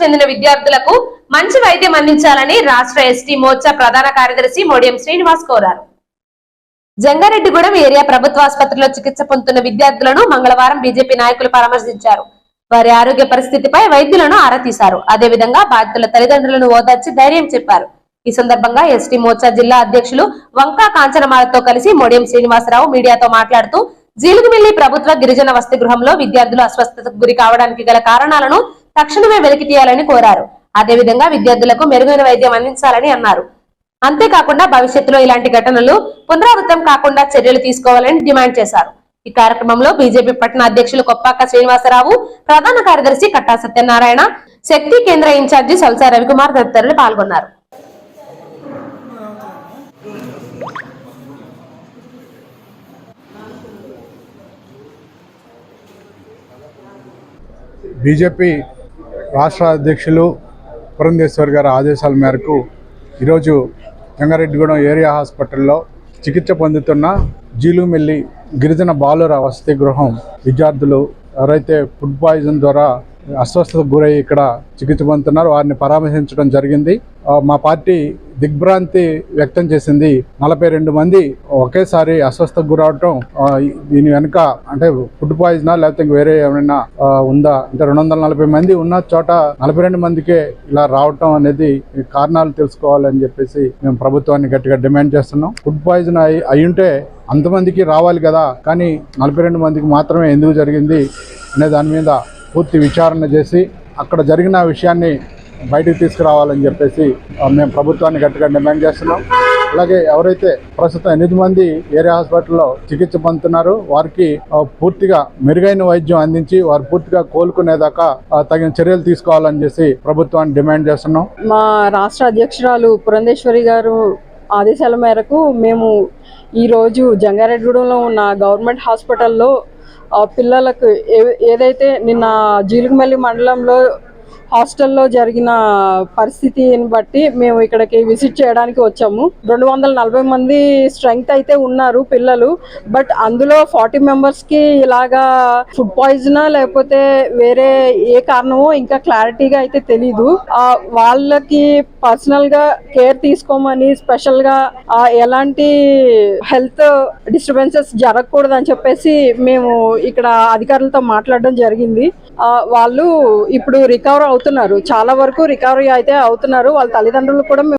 చెందిన విద్యార్థులకు మంచి వైద్యం అందించాలని రాష్ట్ర ఎస్టీ మోర్చా ప్రధాన కార్యదర్శి మోడియం శ్రీనివాస్ కోరారు. జంగారెడ్డిగూడెం ఏరియా ప్రభుత్వ ఆసుపత్రిలో చికిత్స పొందుతున్న విద్యార్థులను మంగళవారం బీజేపీ నాయకులు పరామర్శించారు. వారి ఆరోగ్య పరిస్థితిపై వైద్యులను ఆరా తీశారు అదేవిధంగా బాధితుల తల్లిదండ్రులను ఓదార్చి ధైర్యం చెప్పారు. ఈ సందర్భంగా ఎస్టీ మోర్చా జిల్లా అధ్యక్షులు వంకా కాంచనమాలతో కలిసి మోడియం శ్రీనివాసరావు మీడియాతో మాట్లాడుతూ జీలుగుమిల్లి ప్రభుత్వ గిరిజన వసతి గృహంలో విద్యార్థులు అస్వస్థతకు గురి కావడానికి గల కారణాలను తక్షణమే వెలికి తీయాలని కోరారు. అదేవిధంగా విద్యార్థులకు మెరుగైన వైద్యం అందించాలని అన్నారు. అంతేకాకుండా భవిష్యత్తులో ఇలాంటి ఘటనలు పునరావృతం కాకుండా చర్యలు తీసుకోవాలని డిమాండ్ చేశారు. ఈ కార్యక్రమంలో బీజేపీ పట్టణ అధ్యక్షులు కొప్పాక శ్రీనివాసరావు ప్రధాన కార్యదర్శి కట్టా సత్యనారాయణ శక్తి కేంద్ర ఇన్ఛార్జి సల్సా రవికుమార్ తదితరులు పాల్గొన్నారు. బీజేపీ రాష్ట్ర అధ్యక్షులు పురంధేశ్వర్ గారి ఆదేశాల మేరకు ఈరోజు జంగారెడ్డిగూడెం ఏరియా హాస్పిటల్లో చికిత్స పొందుతున్న జీలుమెల్లి గిరిజన బాలుర వసతి గృహం విద్యార్థులు ఎవరైతే ఫుడ్ పాయిజన్ ద్వారా అస్వస్థతకు గురై ఇక్కడ చికిత్స పొందుతున్నారు వారిని పరామర్శించడం జరిగింది. మా పార్టీ దిగ్భ్రాంతి వ్యక్తం చేసింది. నలభై రెండు మంది ఒకేసారి అస్వస్థకు గురవటం దీని వెనుక అంటే ఫుడ్ పాయిజనా లేకపోతే ఇంక వేరే ఏమైనా ఉందా? అంటే రెండు వందల నలభై మంది ఉన్న చోట నలభై రెండు మందికే ఇలా రావటం అనేది కారణాలు తెలుసుకోవాలని చెప్పేసి మేము ప్రభుత్వాన్ని గట్టిగా డిమాండ్ చేస్తున్నాం. ఫుడ్ పాయిజన్ అయి అయ్యుంటే అంతమందికి రావాలి కదా. కానీ నలభై రెండు మందికి మాత్రమే ఎందుకు జరిగింది అనే దాని మీద పూర్తి విచారణ చేసి అక్కడ జరిగిన విషయాన్ని బయటకు తీసుకురావాలని చెప్పేసి మేము ప్రభుత్వాన్ని గట్టిగా డిమాండ్ చేస్తున్నాం. అలాగే ఎవరైతే ప్రస్తుతం ఎనిమిది మంది ఏరియా హాస్పిటల్లో చికిత్స పొందుతున్నారో వారికి పూర్తిగా మెరుగైన వైద్యం అందించి వారు పూర్తిగా కోలుకునేదాకా తగిన చర్యలు తీసుకోవాలని చేసి ప్రభుత్వాన్ని డిమాండ్ చేస్తున్నాం. మా రాష్ట్ర అధ్యక్షురాలు పురంధేశ్వరి గారు ఆదేశాల మేరకు మేము ఈరోజు జంగారెడ్డిగూడెంలో ఉన్న గవర్నమెంట్ హాస్పిటల్లో పిల్లలకు ఏ- ఏదైతే నిన్న జీలుగుమల్లి మండలంలో హాస్టల్లో జరిగిన పరిస్థితిని బట్టి మేము ఇక్కడికి విజిట్ చేయడానికి వచ్చాము. రెండు వందల నలభై మంది స్ట్రెంగ్త్ అయితే ఉన్నారు పిల్లలు బట్ అందులో ఫార్టీ మెంబర్స్కి ఇలాగా ఫుడ్ పాయిజనా లేకపోతే వేరే ఏ కారణమో ఇంకా క్లారిటీగా అయితే తెలీదు. వాళ్ళకి పర్సనల్గా కేర్ తీసుకోమని స్పెషల్గా ఎలాంటి హెల్త్ డిస్టర్బెన్సెస్ జరగకూడదు అని చెప్పేసి మేము ఇక్కడ అధికారులతో మాట్లాడడం జరిగింది. వాళ్ళు ఇప్పుడు రికవర్ అవుతున్నారు. చాలా వరకు రికవరీ అయితే అవుతున్నారు. వాళ్ళ తల్లిదండ్రులు కూడా